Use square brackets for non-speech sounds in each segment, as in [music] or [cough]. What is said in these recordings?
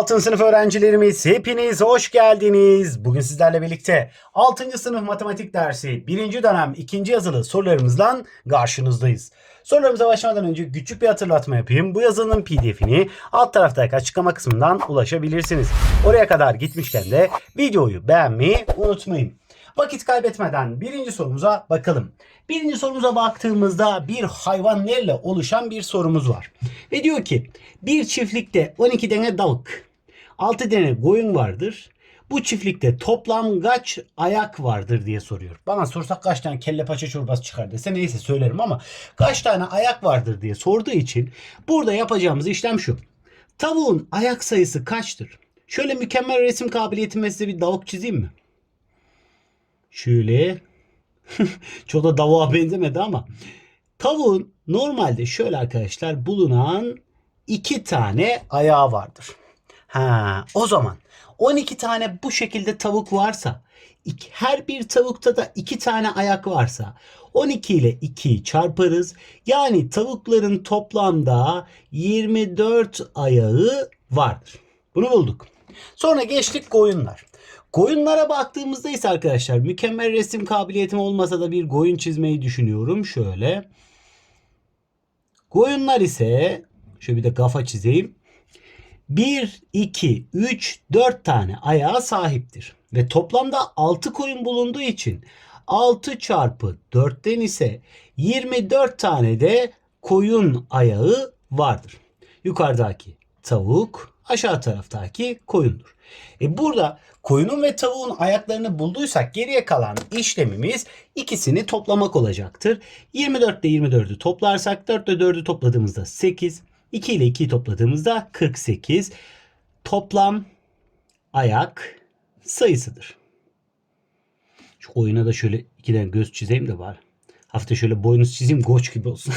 Altın sınıf öğrencilerimiz hepiniz hoş geldiniz. Bugün sizlerle birlikte 6. sınıf matematik dersi 1. dönem 2. yazılı sorularımızla karşınızdayız. Sorularımıza başlamadan önce küçük bir hatırlatma yapayım. Bu yazının pdf'ini alt taraftaki açıklama kısmından ulaşabilirsiniz. Oraya kadar gitmişken de videoyu beğenmeyi unutmayın. Vakit kaybetmeden birinci sorumuza bakalım. Birinci sorumuza baktığımızda bir hayvanlarla oluşan bir sorumuz var. Ve diyor ki bir çiftlikte 12 tane tavuk, 6 tane koyun vardır. Bu çiftlikte toplam kaç ayak vardır diye soruyor. Bana sorsak kaç tane kelle paça çorbası çıkar dese neyse söylerim ama kaç tane ayak vardır diye sorduğu için burada yapacağımız işlem şu. Tavuğun ayak sayısı kaçtır? Şöyle mükemmel resim kabiliyetimle size bir tavuk çizeyim mi? Şöyle. [laughs] Çok da tavuğa benzemedi ama. Tavuğun normalde şöyle arkadaşlar bulunan iki tane ayağı vardır. Ha, o zaman 12 tane bu şekilde tavuk varsa her bir tavukta da iki tane ayak varsa 12 ile 2'yi çarparız. Yani tavukların toplamda 24 ayağı vardır. Bunu bulduk. Sonra geçtik koyunlar. Koyunlara baktığımızda ise arkadaşlar mükemmel resim kabiliyetim olmasa da bir koyun çizmeyi düşünüyorum. Şöyle. Koyunlar ise şöyle bir de kafa çizeyim. 1, 2, 3, 4 tane ayağa sahiptir. Ve toplamda 6 koyun bulunduğu için 6 çarpı 4'ten ise 24 tane de koyun ayağı vardır. Yukarıdaki tavuk, aşağı taraftaki koyundur. E burada koyunun ve tavuğun ayaklarını bulduysak geriye kalan işlemimiz ikisini toplamak olacaktır. 24 ile 24'ü toplarsak 4 ile 4'ü topladığımızda 8, 2 ile 2'yi topladığımızda 48 toplam ayak sayısıdır. Şu oyuna da şöyle iki tane göz çizeyim de var. Hafta şöyle boynuz çizeyim goç gibi olsun.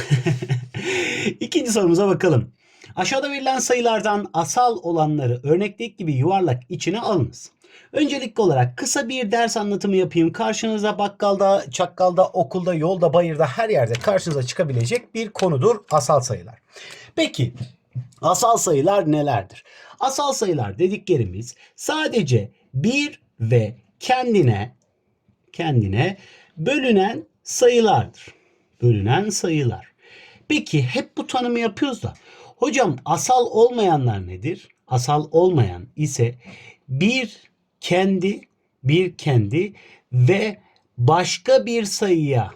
[laughs] İkinci sorumuza bakalım. Aşağıda verilen sayılardan asal olanları örnekteki gibi yuvarlak içine alınız. Öncelikli olarak kısa bir ders anlatımı yapayım. Karşınıza bakkalda, çakkalda, okulda, yolda, bayırda her yerde karşınıza çıkabilecek bir konudur asal sayılar. Peki asal sayılar nelerdir? Asal sayılar dediklerimiz sadece bir ve kendine kendine bölünen sayılardır. Bölünen sayılar. Peki hep bu tanımı yapıyoruz da hocam asal olmayanlar nedir? Asal olmayan ise bir kendi bir kendi ve başka bir sayıya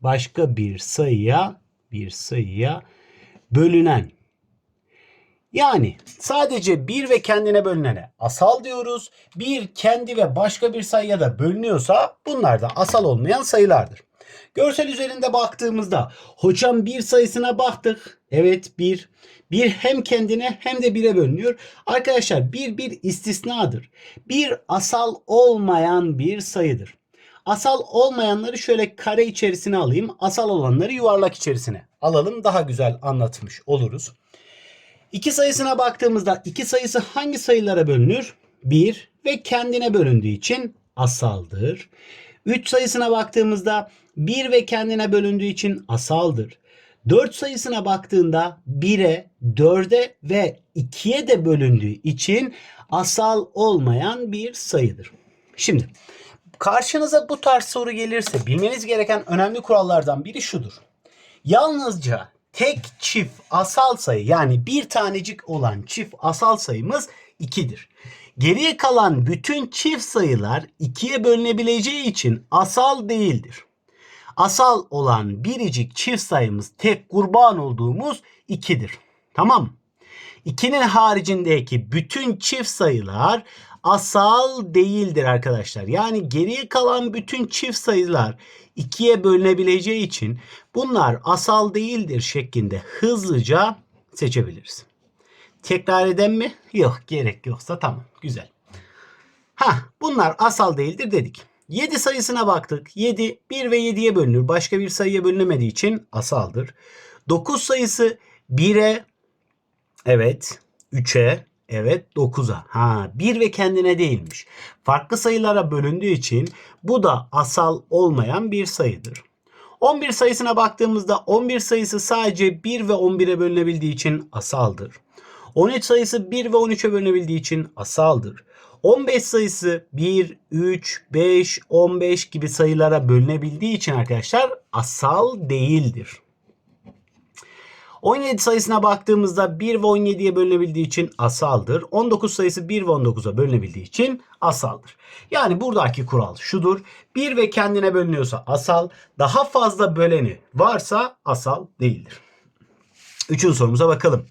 başka bir sayıya bir sayıya bölünen yani sadece bir ve kendine bölünene asal diyoruz. Bir kendi ve başka bir sayıya da bölünüyorsa bunlar da asal olmayan sayılardır. Görsel üzerinde baktığımızda hocam bir sayısına baktık. Evet bir. Bir hem kendine hem de bire bölünüyor. Arkadaşlar bir bir istisnadır. Bir asal olmayan bir sayıdır. Asal olmayanları şöyle kare içerisine alayım. Asal olanları yuvarlak içerisine alalım. Daha güzel anlatmış oluruz. 2 sayısına baktığımızda 2 sayısı hangi sayılara bölünür? 1 ve kendine bölündüğü için asaldır. 3 sayısına baktığımızda 1 ve kendine bölündüğü için asaldır. 4 sayısına baktığında 1'e, 4'e ve 2'ye de bölündüğü için asal olmayan bir sayıdır. Şimdi karşınıza bu tarz soru gelirse bilmeniz gereken önemli kurallardan biri şudur. Yalnızca tek çift asal sayı yani bir tanecik olan çift asal sayımız 2'dir. Geriye kalan bütün çift sayılar 2'ye bölünebileceği için asal değildir. Asal olan biricik çift sayımız tek kurban olduğumuz 2'dir. Tamam mı? 2'nin haricindeki bütün çift sayılar asal değildir arkadaşlar. Yani geriye kalan bütün çift sayılar ikiye bölünebileceği için bunlar asal değildir şeklinde hızlıca seçebiliriz. Tekrar eden mi? Yok gerek yoksa tamam güzel. Ha bunlar asal değildir dedik. 7 sayısına baktık. 7 1 ve 7'ye bölünür. Başka bir sayıya bölünemediği için asaldır. 9 sayısı 1'e Evet. 3'e. Evet 9'a. Ha 1 ve kendine değilmiş. Farklı sayılara bölündüğü için bu da asal olmayan bir sayıdır. 11 sayısına baktığımızda 11 sayısı sadece 1 ve 11'e bölünebildiği için asaldır. 13 sayısı 1 ve 13'e bölünebildiği için asaldır. 15 sayısı 1, 3, 5, 15 gibi sayılara bölünebildiği için arkadaşlar asal değildir. 17 sayısına baktığımızda 1 ve 17'ye bölünebildiği için asaldır. 19 sayısı 1 ve 19'a bölünebildiği için asaldır. Yani buradaki kural şudur. 1 ve kendine bölünüyorsa asal, daha fazla böleni varsa asal değildir. Üçüncü sorumuza bakalım.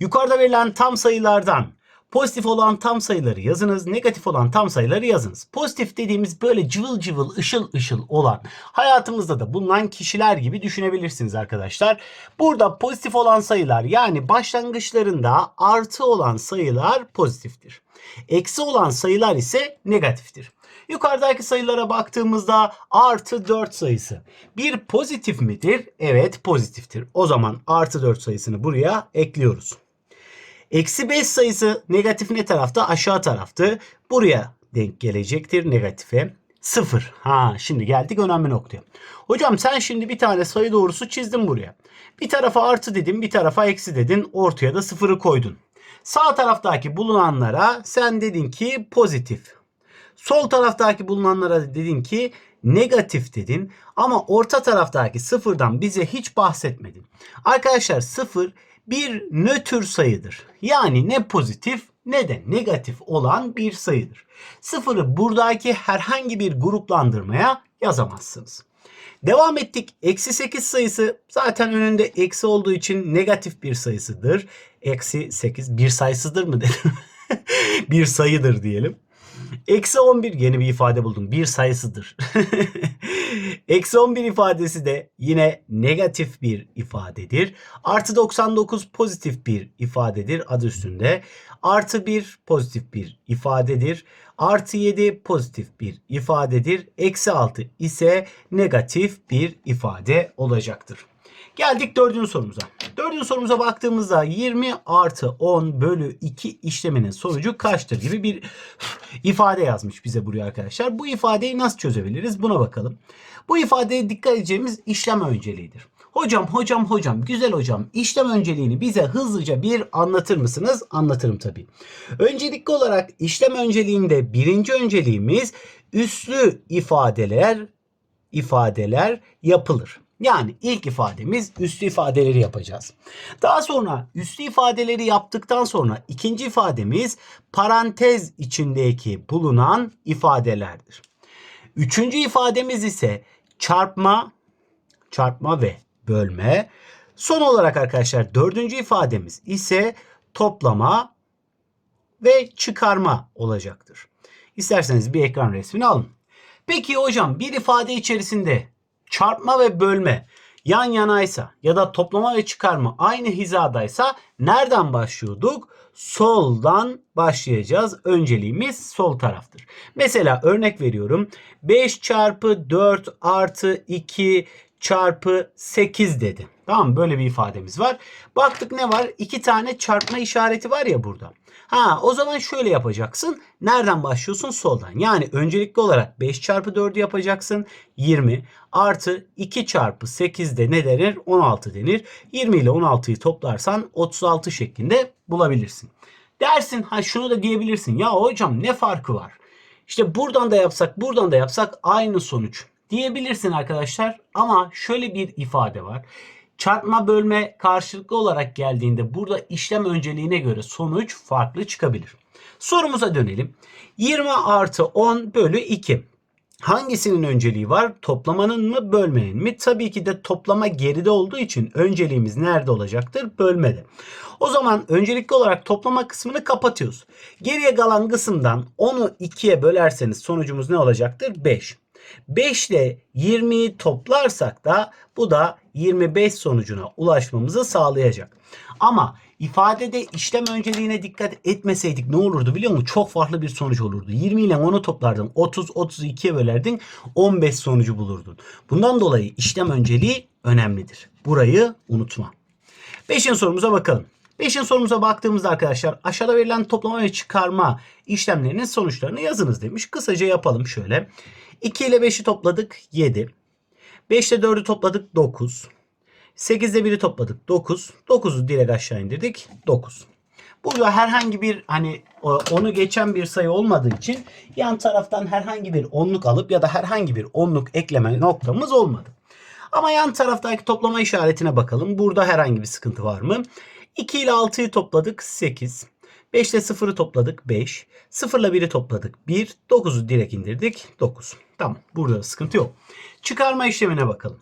Yukarıda verilen tam sayılardan pozitif olan tam sayıları yazınız, negatif olan tam sayıları yazınız. Pozitif dediğimiz böyle cıvıl cıvıl, ışıl ışıl olan, hayatımızda da bulunan kişiler gibi düşünebilirsiniz arkadaşlar. Burada pozitif olan sayılar yani başlangıçlarında artı olan sayılar pozitiftir. Eksi olan sayılar ise negatiftir. Yukarıdaki sayılara baktığımızda artı 4 sayısı. Bir pozitif midir? Evet pozitiftir. O zaman artı 4 sayısını buraya ekliyoruz. Eksi 5 sayısı negatif ne tarafta? Aşağı taraftı. Buraya denk gelecektir negatife. 0. Ha şimdi geldik önemli noktaya. Hocam sen şimdi bir tane sayı doğrusu çizdin buraya. Bir tarafa artı dedin bir tarafa eksi dedin ortaya da sıfırı koydun. Sağ taraftaki bulunanlara sen dedin ki pozitif. Sol taraftaki bulunanlara dedin ki negatif dedin ama orta taraftaki sıfırdan bize hiç bahsetmedin. Arkadaşlar sıfır bir nötr sayıdır. Yani ne pozitif ne de negatif olan bir sayıdır. Sıfırı buradaki herhangi bir gruplandırmaya yazamazsınız. Devam ettik. Eksi 8 sayısı zaten önünde eksi olduğu için negatif bir sayısıdır. Eksi 8 bir sayısıdır mı dedim. [laughs] bir sayıdır diyelim. Eksi 11 yeni bir ifade buldum. Bir sayısıdır. [laughs] Eksi 11 ifadesi de yine negatif bir ifadedir. Artı 99 pozitif bir ifadedir adı üstünde. Artı 1 pozitif bir ifadedir. Artı 7 pozitif bir ifadedir. Eksi 6 ise negatif bir ifade olacaktır. Geldik dördüncü sorumuza. Dördüncü sorumuza baktığımızda 20 artı 10 bölü 2 işleminin sonucu kaçtır gibi bir [laughs] ifade yazmış bize buraya arkadaşlar. Bu ifadeyi nasıl çözebiliriz buna bakalım. Bu ifadeye dikkat edeceğimiz işlem önceliğidir. Hocam hocam hocam güzel hocam işlem önceliğini bize hızlıca bir anlatır mısınız? Anlatırım tabii. Öncelikli olarak işlem önceliğinde birinci önceliğimiz üslü ifadeler ifadeler yapılır. Yani ilk ifademiz üslü ifadeleri yapacağız. Daha sonra üslü ifadeleri yaptıktan sonra ikinci ifademiz parantez içindeki bulunan ifadelerdir. Üçüncü ifademiz ise çarpma, çarpma ve bölme. Son olarak arkadaşlar dördüncü ifademiz ise toplama ve çıkarma olacaktır. İsterseniz bir ekran resmini alın. Peki hocam bir ifade içerisinde çarpma ve bölme yan yanaysa ya da toplama ve çıkarma aynı hizadaysa nereden başlıyorduk? Soldan başlayacağız. Önceliğimiz sol taraftır. Mesela örnek veriyorum. 5 çarpı 4 artı 2 çarpı 8 dedi. Tamam böyle bir ifademiz var. Baktık ne var? İki tane çarpma işareti var ya burada. Ha o zaman şöyle yapacaksın. Nereden başlıyorsun? Soldan. Yani öncelikli olarak 5 çarpı 4'ü yapacaksın. 20 artı 2 çarpı 8 de ne denir? 16 denir. 20 ile 16'yı toplarsan 36 şeklinde bulabilirsin. Dersin ha şunu da diyebilirsin. Ya hocam ne farkı var? İşte buradan da yapsak buradan da yapsak aynı sonuç diyebilirsin arkadaşlar. Ama şöyle bir ifade var. Çarpma bölme karşılıklı olarak geldiğinde burada işlem önceliğine göre sonuç farklı çıkabilir. Sorumuza dönelim. 20 artı 10 bölü 2. Hangisinin önceliği var? Toplamanın mı bölmenin mi? Tabii ki de toplama geride olduğu için önceliğimiz nerede olacaktır? Bölmede. O zaman öncelikli olarak toplama kısmını kapatıyoruz. Geriye kalan kısımdan 10'u 2'ye bölerseniz sonucumuz ne olacaktır? 5. 5 ile 20'yi toplarsak da bu da 25 sonucuna ulaşmamızı sağlayacak. Ama ifadede işlem önceliğine dikkat etmeseydik ne olurdu biliyor musun? Çok farklı bir sonuç olurdu. 20 ile 10'u toplardın. 30, 32'ye bölerdin. 15 sonucu bulurdun. Bundan dolayı işlem önceliği önemlidir. Burayı unutma. Beşinci sorumuza bakalım. Beşinci sorumuza baktığımızda arkadaşlar aşağıda verilen toplama ve çıkarma işlemlerinin sonuçlarını yazınız demiş. Kısaca yapalım şöyle. 2 ile 5'i topladık 7. 5 ile 4'ü topladık 9. 8 ile 1'i topladık 9. 9'u direkt aşağı indirdik 9. Burada herhangi bir hani onu geçen bir sayı olmadığı için yan taraftan herhangi bir onluk alıp ya da herhangi bir onluk ekleme noktamız olmadı. Ama yan taraftaki toplama işaretine bakalım. Burada herhangi bir sıkıntı var mı? 2 ile 6'yı topladık 8. 5 ile 0'ı topladık 5. 0 ile 1'i topladık 1. 9'u direkt indirdik 9. Tamam burada da sıkıntı yok. Çıkarma işlemine bakalım.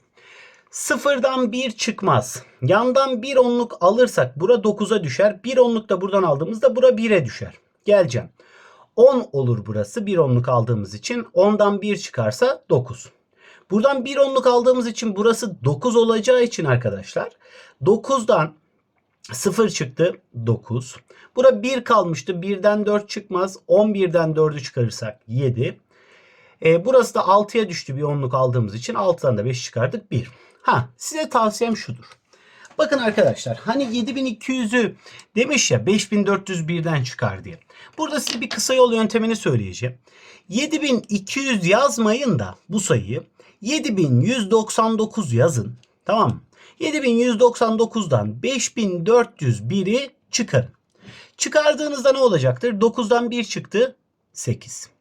Sıfırdan 1 çıkmaz. Yandan bir onluk alırsak bura 9'a düşer. Bir onluk da buradan aldığımızda bura 1'e düşer. Geleceğim. 10 olur burası bir onluk aldığımız için. 10'dan 1 çıkarsa 9. Buradan bir onluk aldığımız için burası 9 olacağı için arkadaşlar 9'dan 0 çıktı 9. Bura 1 kalmıştı. 1'den 4 çıkmaz. 11'den 4'ü çıkarırsak 7. E, burası da 6'ya düştü bir onluk aldığımız için 6'dan da 5 çıkardık 1. Ha size tavsiyem şudur. Bakın arkadaşlar hani 7200'ü demiş ya 5401'den çıkar diye. Burada size bir kısa yol yöntemini söyleyeceğim. 7200 yazmayın da bu sayıyı 7199 yazın. Tamam mı? 7199'dan 5401'i çıkarın. Çıkardığınızda ne olacaktır? 9'dan 1 çıktı 8.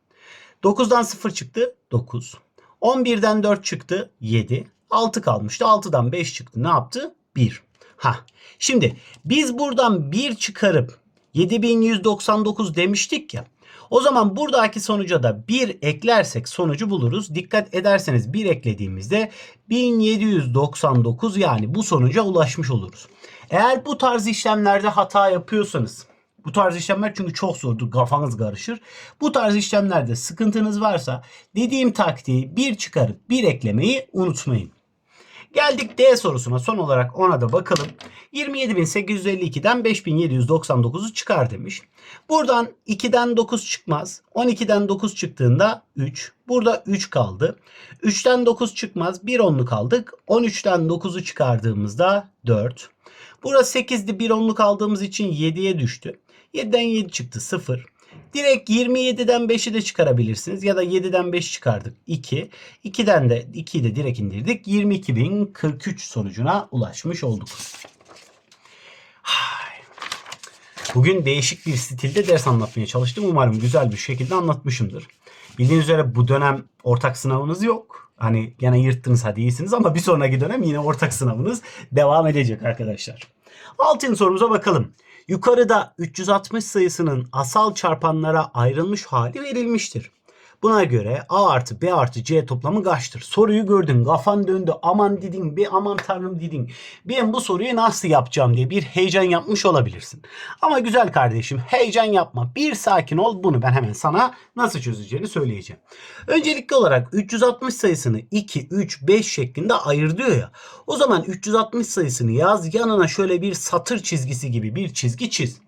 9'dan 0 çıktı 9. 11'den 4 çıktı 7. 6 kalmıştı. 6'dan 5 çıktı. Ne yaptı? 1. Ha. Şimdi biz buradan 1 çıkarıp 7199 demiştik ya. O zaman buradaki sonuca da 1 eklersek sonucu buluruz. Dikkat ederseniz 1 eklediğimizde 1799 yani bu sonuca ulaşmış oluruz. Eğer bu tarz işlemlerde hata yapıyorsanız bu tarz işlemler çünkü çok zordur. Kafanız karışır. Bu tarz işlemlerde sıkıntınız varsa dediğim taktiği bir çıkarıp bir eklemeyi unutmayın. Geldik D sorusuna. Son olarak ona da bakalım. 27.852'den 5.799'u çıkar demiş. Buradan 2'den 9 çıkmaz. 12'den 9 çıktığında 3. Burada 3 kaldı. 3'ten 9 çıkmaz. 1 onluk aldık. 13'ten 9'u çıkardığımızda 4. Burası 8'di. 1 onluk aldığımız için 7'ye düştü. 7'den 7 çıktı 0. Direkt 27'den 5'i de çıkarabilirsiniz. Ya da 7'den 5 çıkardık 2. 2'den de 2'yi de direkt indirdik. 22.043 sonucuna ulaşmış olduk. Bugün değişik bir stilde ders anlatmaya çalıştım. Umarım güzel bir şekilde anlatmışımdır. Bildiğiniz üzere bu dönem ortak sınavınız yok. Hani gene yırttınız hadi iyisiniz ama bir sonraki dönem yine ortak sınavınız devam edecek arkadaşlar. Altın sorumuza bakalım. Yukarıda 360 sayısının asal çarpanlara ayrılmış hali verilmiştir. Buna göre A artı B artı C toplamı kaçtır? Soruyu gördün, kafan döndü, aman dedin, bir aman tanrım dedin. Ben bu soruyu nasıl yapacağım diye bir heyecan yapmış olabilirsin. Ama güzel kardeşim heyecan yapma. Bir sakin ol bunu ben hemen sana nasıl çözeceğini söyleyeceğim. Öncelikli olarak 360 sayısını 2, 3, 5 şeklinde ayır diyor ya. O zaman 360 sayısını yaz yanına şöyle bir satır çizgisi gibi bir çizgi çiz.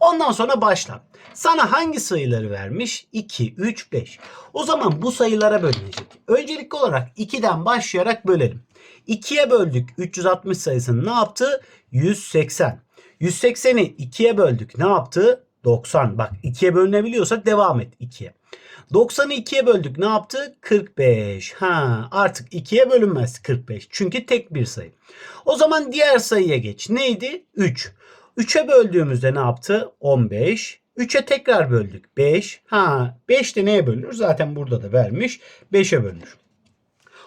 Ondan sonra başla. Sana hangi sayıları vermiş? 2, 3, 5. O zaman bu sayılara bölünecek. Öncelikli olarak 2'den başlayarak bölelim. 2'ye böldük 360 sayısını ne yaptı? 180. 180'i 2'ye böldük ne yaptı? 90. Bak 2'ye bölünebiliyorsak devam et 2'ye. 90'ı 2'ye böldük ne yaptı? 45. Ha artık 2'ye bölünmez 45. Çünkü tek bir sayı. O zaman diğer sayıya geç. Neydi? 3. 3'e böldüğümüzde ne yaptı? 15. 3'e tekrar böldük. 5. Ha 5 de neye bölünür? Zaten burada da vermiş. 5'e bölünür.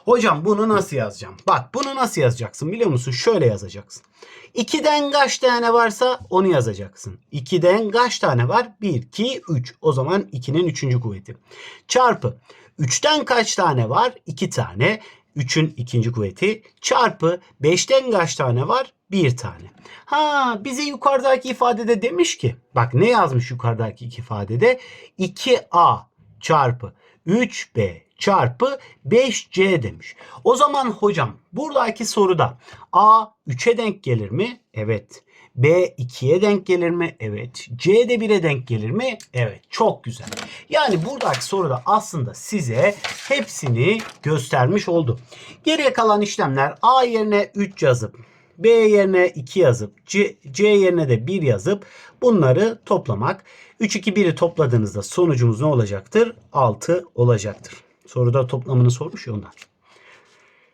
Hocam bunu nasıl yazacağım? Bak bunu nasıl yazacaksın biliyor musun? Şöyle yazacaksın. 2'den kaç tane varsa onu yazacaksın. 2'den kaç tane var? 1, 2, 3. O zaman 2'nin 3. kuvveti. Çarpı. 3'ten kaç tane var? 2 tane. 3'ün ikinci kuvveti. Çarpı 5'ten kaç tane var? 1 tane. Ha bize yukarıdaki ifadede demiş ki. Bak ne yazmış yukarıdaki ifadede? 2a çarpı 3b çarpı 5c demiş. O zaman hocam buradaki soruda a 3'e denk gelir mi? Evet. B 2'ye denk gelir mi? Evet. C de 1'e denk gelir mi? Evet. Çok güzel. Yani buradaki soruda aslında size hepsini göstermiş oldu. Geriye kalan işlemler A yerine 3 yazıp B yerine 2 yazıp C, C yerine de 1 yazıp bunları toplamak. 3 2 1'i topladığınızda sonucumuz ne olacaktır? 6 olacaktır. Soruda toplamını sormuş ya ondan.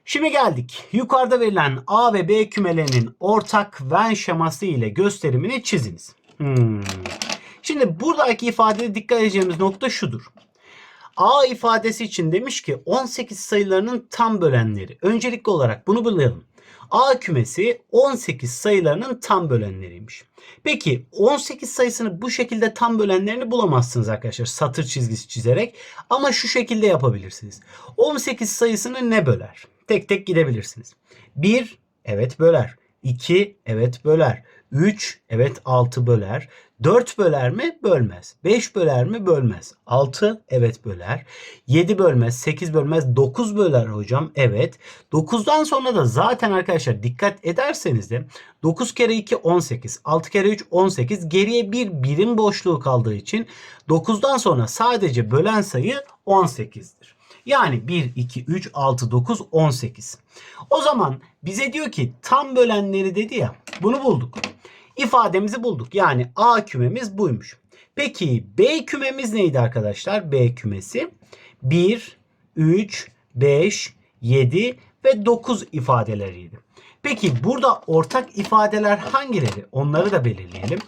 Şimdi geldik. Yukarıda verilen A ve B kümelerinin ortak Venn şeması ile gösterimini çiziniz. Hmm. Şimdi buradaki ifadede dikkat edeceğimiz nokta şudur. A ifadesi için demiş ki 18 sayılarının tam bölenleri. Öncelikli olarak bunu bilelim. A kümesi 18 sayılarının tam bölenleriymiş. Peki 18 sayısını bu şekilde tam bölenlerini bulamazsınız arkadaşlar satır çizgisi çizerek ama şu şekilde yapabilirsiniz. 18 sayısını ne böler? Tek tek gidebilirsiniz. 1 evet böler. 2 evet böler. 3 evet 6 böler. 4 böler mi? Bölmez. 5 böler mi? Bölmez. 6 evet böler. 7 bölmez. 8 bölmez. 9 böler hocam. Evet. 9'dan sonra da zaten arkadaşlar dikkat ederseniz de 9 kere 2 18. 6 kere 3 18. Geriye bir birim boşluğu kaldığı için 9'dan sonra sadece bölen sayı 18'dir. Yani 1, 2, 3, 6, 9, 18. O zaman bize diyor ki tam bölenleri dedi ya bunu bulduk. İfademizi bulduk. Yani A kümemiz buymuş. Peki B kümemiz neydi arkadaşlar? B kümesi 1, 3, 5, 7 ve 9 ifadeleriydi. Peki burada ortak ifadeler hangileri? Onları da belirleyelim.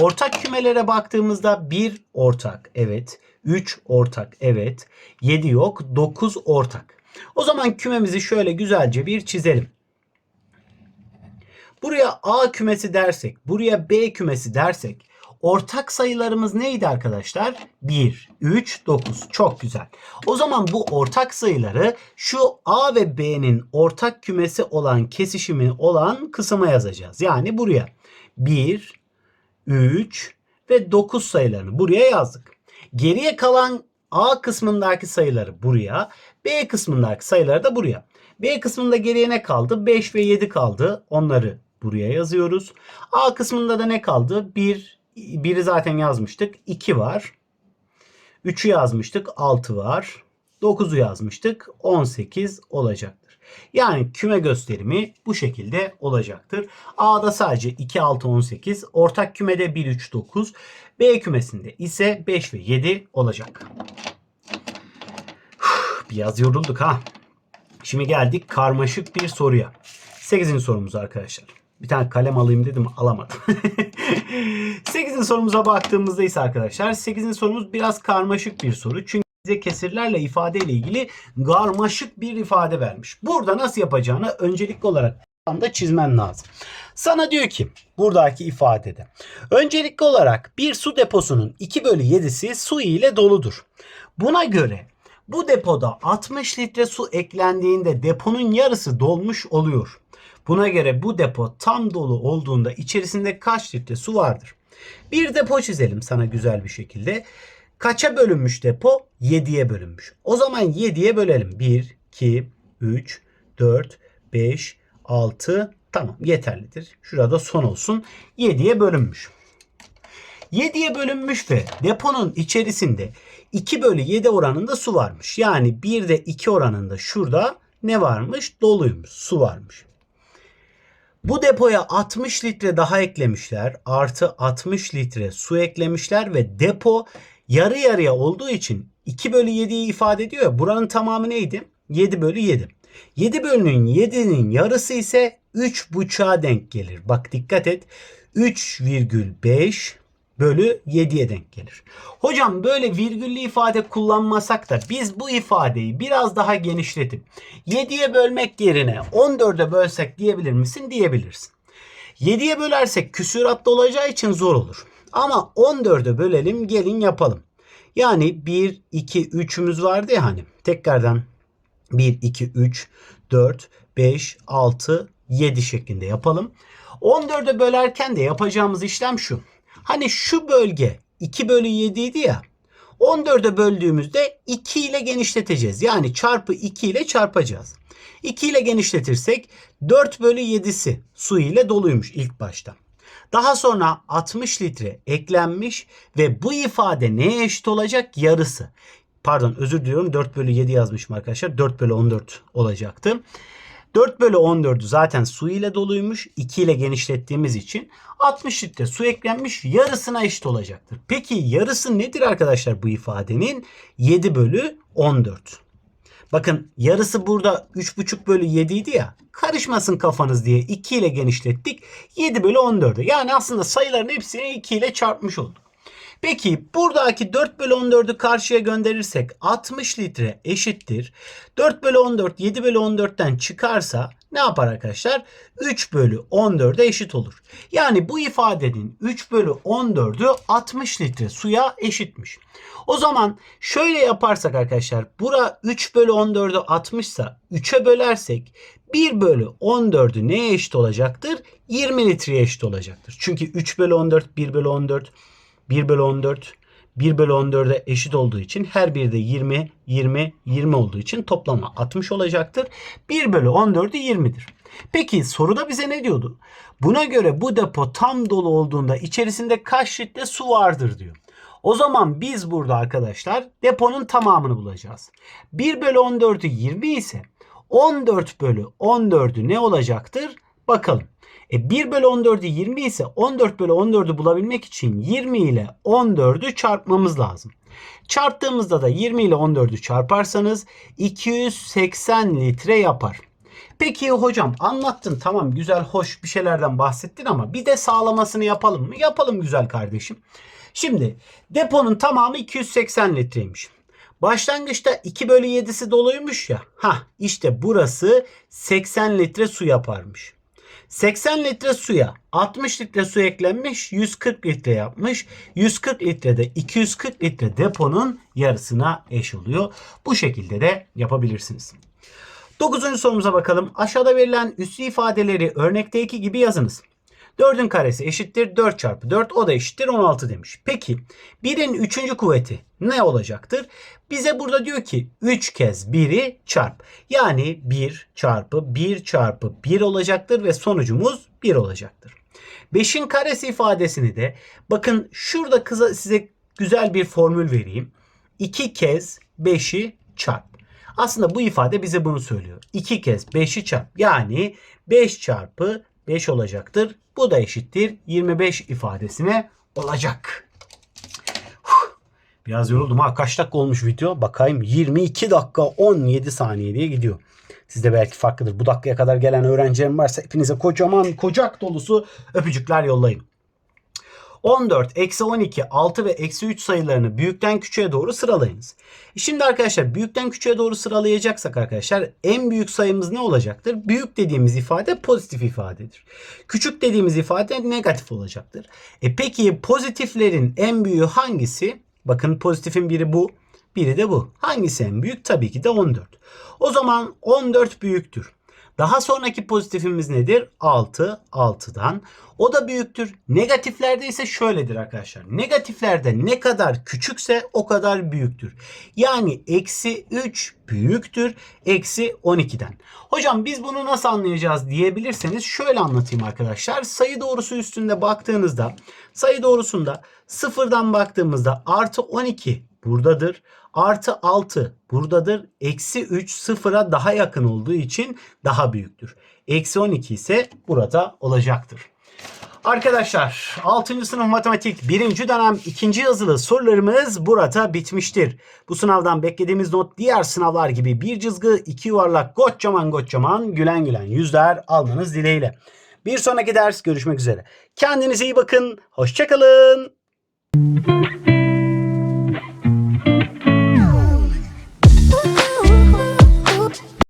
Ortak kümelere baktığımızda 1 ortak evet, 3 ortak evet, 7 yok, 9 ortak. O zaman kümemizi şöyle güzelce bir çizelim. Buraya A kümesi dersek, buraya B kümesi dersek ortak sayılarımız neydi arkadaşlar? 1, 3, 9. Çok güzel. O zaman bu ortak sayıları şu A ve B'nin ortak kümesi olan kesişimi olan kısma yazacağız. Yani buraya 1, 3 ve 9 sayılarını buraya yazdık. Geriye kalan A kısmındaki sayıları buraya, B kısmındaki sayıları da buraya. B kısmında geriye ne kaldı? 5 ve 7 kaldı. Onları buraya yazıyoruz. A kısmında da ne kaldı? 1, 1'i zaten yazmıştık. 2 var. 3'ü yazmıştık. 6 var. 9'u yazmıştık. 18 olacaktır. Yani küme gösterimi bu şekilde olacaktır. A'da sadece 2, 6, 18. Ortak kümede 1, 3, 9. B kümesinde ise 5 ve 7 olacak. Biraz yorulduk ha. Şimdi geldik karmaşık bir soruya. 8. sorumuz arkadaşlar. Bir tane kalem alayım dedim alamadım. [laughs] 8. sorumuza baktığımızda ise arkadaşlar 8. sorumuz biraz karmaşık bir soru. Çünkü bize kesirlerle ifade ile ilgili karmaşık bir ifade vermiş. Burada nasıl yapacağını öncelikli olarak da çizmen lazım. Sana diyor ki buradaki ifadede öncelikli olarak bir su deposunun 2 bölü 7'si su ile doludur. Buna göre bu depoda 60 litre su eklendiğinde deponun yarısı dolmuş oluyor. Buna göre bu depo tam dolu olduğunda içerisinde kaç litre su vardır? Bir depo çizelim sana güzel bir şekilde. Kaça bölünmüş depo? 7'ye bölünmüş. O zaman 7'ye bölelim. 1, 2, 3, 4, 5, 6. Tamam yeterlidir. Şurada son olsun. 7'ye bölünmüş. 7'ye bölünmüş ve deponun içerisinde 2 bölü 7 oranında su varmış. Yani 1 de 2 oranında şurada ne varmış? Doluymuş. Su varmış. Bu depoya 60 litre daha eklemişler. Artı 60 litre su eklemişler ve depo yarı yarıya olduğu için 2 bölü 7'yi ifade ediyor ya. Buranın tamamı neydi? 7 bölü 7. 7 bölünün 7'nin yarısı ise 3,5'a denk gelir. Bak dikkat et. 3,5 bölü 7'ye denk gelir. Hocam böyle virgüllü ifade kullanmasak da biz bu ifadeyi biraz daha genişletip 7'ye bölmek yerine 14'e bölsek diyebilir misin? Diyebilirsin. 7'ye bölersek küsuratlı olacağı için zor olur. Ama 14'e bölelim gelin yapalım. Yani 1, 2, 3'ümüz vardı ya hani. Tekrardan 1, 2, 3, 4, 5, 6, 7 şeklinde yapalım. 14'e bölerken de yapacağımız işlem şu. Hani şu bölge 2 bölü 7 idi ya. 14'e böldüğümüzde 2 ile genişleteceğiz. Yani çarpı 2 ile çarpacağız. 2 ile genişletirsek 4 bölü 7'si su ile doluymuş ilk başta. Daha sonra 60 litre eklenmiş ve bu ifade neye eşit olacak? Yarısı. Pardon özür diliyorum 4 bölü 7 yazmışım arkadaşlar. 4 bölü 14 olacaktı. 4 bölü 14'ü zaten su ile doluymuş. 2 ile genişlettiğimiz için 60 litre su eklenmiş yarısına eşit olacaktır. Peki yarısı nedir arkadaşlar bu ifadenin? 7 bölü 14. Bakın yarısı burada 3,5 bölü 7 idi ya. Karışmasın kafanız diye 2 ile genişlettik. 7 bölü 14'e. Yani aslında sayıların hepsini 2 ile çarpmış olduk. Peki buradaki 4 bölü 14'ü karşıya gönderirsek 60 litre eşittir. 4 bölü 14 7 bölü 14'ten çıkarsa ne yapar arkadaşlar? 3 bölü 14'e eşit olur. Yani bu ifadenin 3 bölü 14'ü 60 litre suya eşitmiş. O zaman şöyle yaparsak arkadaşlar bura 3 bölü 14'ü 60 ise 3'e bölersek 1 bölü 14'ü neye eşit olacaktır? 20 litreye eşit olacaktır. Çünkü 3 bölü 14 1 bölü 14 1 bölü 14 1 bölü 14'e eşit olduğu için her biri de 20, 20, 20 olduğu için toplamı 60 olacaktır. 1 bölü 14'ü 20'dir. Peki soruda bize ne diyordu? Buna göre bu depo tam dolu olduğunda içerisinde kaç litre su vardır diyor. O zaman biz burada arkadaşlar deponun tamamını bulacağız. 1 bölü 14'ü 20 ise 14 bölü 14'ü ne olacaktır? Bakalım. E 1 bölü 14'ü 20 ise 14 bölü 14'ü bulabilmek için 20 ile 14'ü çarpmamız lazım. Çarptığımızda da 20 ile 14'ü çarparsanız 280 litre yapar. Peki hocam anlattın tamam güzel hoş bir şeylerden bahsettin ama bir de sağlamasını yapalım mı? Yapalım güzel kardeşim. Şimdi deponun tamamı 280 litreymiş. Başlangıçta 2 bölü 7'si doluymuş ya. Ha işte burası 80 litre su yaparmış. 80 litre suya 60 litre su eklenmiş 140 litre yapmış. 140 litrede 240 litre deponun yarısına eş oluyor. Bu şekilde de yapabilirsiniz. Dokuzuncu sorumuza bakalım. Aşağıda verilen üslü ifadeleri örnekteki gibi yazınız. 4'ün karesi eşittir 4 çarpı 4 o da eşittir 16 demiş. Peki 1'in 3. kuvveti ne olacaktır? Bize burada diyor ki 3 kez 1'i çarp. Yani 1 çarpı 1 çarpı 1 olacaktır ve sonucumuz 1 olacaktır. 5'in karesi ifadesini de bakın şurada kıza size güzel bir formül vereyim. 2 kez 5'i çarp. Aslında bu ifade bize bunu söylüyor. 2 kez 5'i çarp. Yani 5 çarpı 5 olacaktır. Bu da eşittir 25 ifadesine olacak. Biraz yoruldum ha. Kaç dakika olmuş video? Bakayım 22 dakika 17 saniye diye gidiyor. Sizde belki farklıdır. Bu dakikaya kadar gelen öğrencilerim varsa hepinize kocaman kocak dolusu öpücükler yollayın. 14, eksi 12, 6 ve eksi 3 sayılarını büyükten küçüğe doğru sıralayınız. Şimdi arkadaşlar büyükten küçüğe doğru sıralayacaksak arkadaşlar en büyük sayımız ne olacaktır? Büyük dediğimiz ifade pozitif ifadedir. Küçük dediğimiz ifade negatif olacaktır. E peki pozitiflerin en büyüğü hangisi? Bakın pozitifin biri bu, biri de bu. Hangisi en büyük? Tabii ki de 14. O zaman 14 büyüktür. Daha sonraki pozitifimiz nedir? 6, 6'dan. O da büyüktür. Negatiflerde ise şöyledir arkadaşlar. Negatiflerde ne kadar küçükse o kadar büyüktür. Yani eksi 3 büyüktür. Eksi 12'den. Hocam biz bunu nasıl anlayacağız diyebilirseniz şöyle anlatayım arkadaşlar. Sayı doğrusu üstünde baktığınızda sayı doğrusunda sıfırdan baktığımızda artı 12 buradadır. Artı 6 buradadır. Eksi 3 sıfıra daha yakın olduğu için daha büyüktür. Eksi 12 ise burada olacaktır. Arkadaşlar 6. sınıf matematik 1. dönem 2. yazılı sorularımız burada bitmiştir. Bu sınavdan beklediğimiz not diğer sınavlar gibi bir cızgı, iki yuvarlak, kocaman kocaman gülen gülen yüzler almanız dileğiyle. Bir sonraki ders görüşmek üzere. Kendinize iyi bakın. Hoşçakalın.